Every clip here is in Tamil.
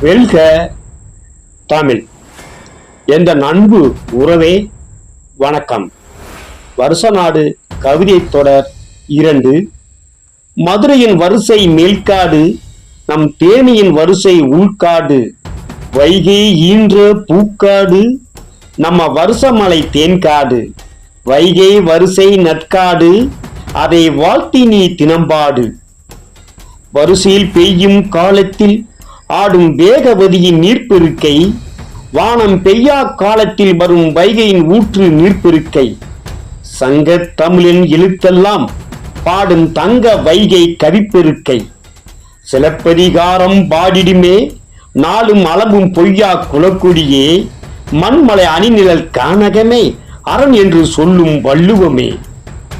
வெல்க தமிழ். என்ற நண்பு உறவே வணக்கம். வருஷநாடு கவிதை தொடர் இரண்டு. மதுரையின் வரிசை மேல்காடு நம் தேனியின் வரிசை உள்காடு. வைகை ஈன்ற பூக்காடு நம்ம வருஷமலை தேன்காடு. வைகை வரிசை நட்காடு அதை வாழ்த்தி நீ தினம்பாடு. வரிசையில் பெய்யும் காலத்தில் ஆடும் வேகவதியின் நீர்ப்பெருக்கை வானம் பெய்யா காலத்தில் வரும் வைகையின் ஊற்று நீர்ப்பெருக்கை. சங்க தமிழின் எழுத்தெல்லாம் பாடும் தங்க வைகை கவிப்பெருக்கை. சிலப்பதிகாரம் பாடிடுமே நாளும் அளவும் பொய்யா குலக்குடியே. மண்மலை அணிநிழல் கானகமே அரண் என்று சொல்லும் வள்ளுவமே.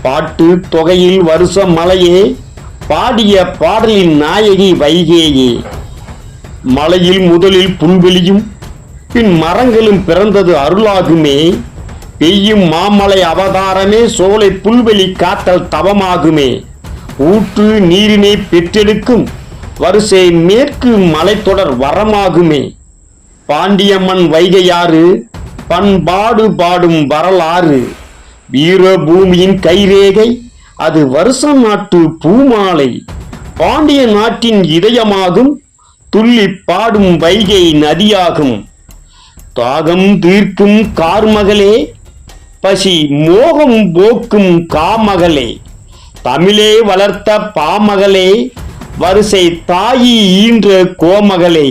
பாட்டு தொகையில் வருஷ மலையே பாடிய பாடலின் நாயகி வைகேயே. மலையில் முதலில் புல்வெளியும் பின் மரங்களும் பிறந்தது அருளாகுமே. பெய்யும் மாமலை அவதாரமே சோலை புல்வெளி காத்தல் தவமாகுமே. ஊற்று நீரினை பெற்றெடுக்கும் வரிசை மேற்கு மலைத்தொடர் வரமாகுமே. பாண்டியம்மன் வைகையாறு பண்பாடு பாடும் வரலாறு. வீரபூமியின் கைரேகை அது வருஷம் நாட்டு பூமாலை. பாண்டிய நாட்டின் இதயமாகும் துள்ளி பாடும் வைகை நதியாகும். தாகம் தீர்க்கும் கார்மகளே பசி மோகம் போக்கும் காமகளே. தமிழே வளர்த்த பாமகளே வரிசை தாயி ஈன்ற கோமகளே.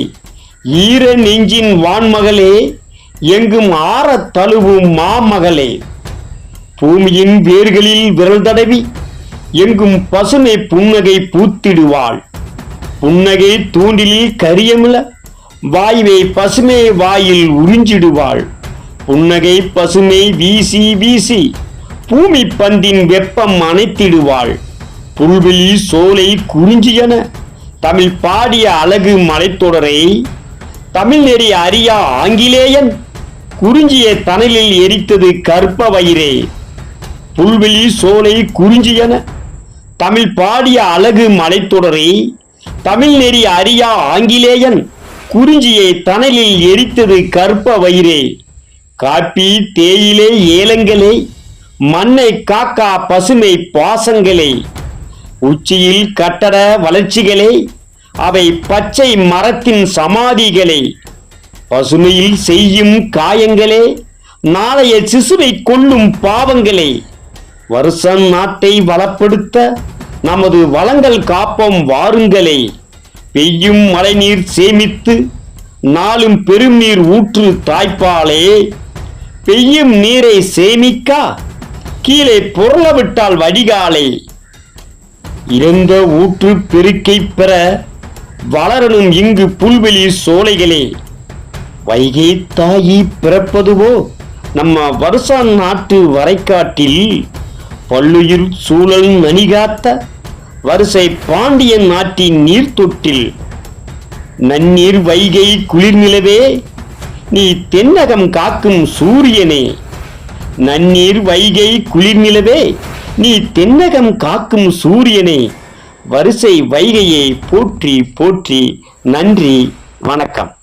ஈர நெஞ்சின் வான்மகளே எங்கும் ஆற தழுவும் மாமகளே. பூமியின் வேர்களில் விரல் தடவி எங்கும் பசுமை புன்னகை பூத்திடுவாள். புன்னகை தூண்டிலில் கரியமில. வாயுவை பசுமை வாயில் உறிஞ்சிடுவாள். புன்னகை பசுமை வீசி வீசி பூமி பந்தின் வெப்பம் அணைத்திடுவாள். புல்வெளி சோலை குறிஞ்சியன தமிழ் பாடிய அழகு மலைத்தொடரை தமிழ் நெறி அறியா ஆங்கிலேயன் குறிஞ்சிய தணலில் எரித்தது கற்ப வயிறே. புல்வெளி சோலை குறிஞ்சியன தமிழ் பாடிய அழகு மலைத்தொடரை தமிழ் நெறி அறியா ஆங்கிலேயன். குறிஞ்சியை தணலில் எரித்தது கற்ப வயிறே. காப்பி தேயிலே ஏலங்களே. மண்ணை காக்கா பசுமை பாசங்களே. உச்சியில் கட்டட வளர்ச்சிகளே. அவை பச்சை மரத்தின் சமாதிகளே. பசுமையில் செய்யும் காயங்களே. நாளைய சிசுவை கொல்லும் பாவங்களே. வருஷம் நாட்டை வளப்படுத்த நமது வளங்கள் காப்போம் வாருங்களே. பெய்யும் மழைநீர் சேமித்து நாளும் பெரும் நீர் ஊற்று தாய்ப்பாலே. பெய்யும் நீரை சேமிக்கா கீழே புரள விட்டால் வடிகாலே. இறந்த ஊற்று பெருக்கை பெற வளரணும் இங்கு புல்வெளி சோலைகளே. வைகை தாயி பிறப்பதுவோ நம்ம வருஷான் நாட்டு வரைக்காட்டில் பல்லுயிர் சூழல் மணிகாத்த வரிசை பாண்டியன் நாட்டின் நீர்த்தொட்டில். நன்னீர் வைகை குளிர்நிலவே நீ தென்னகம் காக்கும் சூரியனே. நன்னீர் வைகை குளிர்நிலவே நீ தென்னகம் காக்கும் சூரியனே. வரிசை வைகையை போற்றி போற்றி நன்றி வணக்கம்.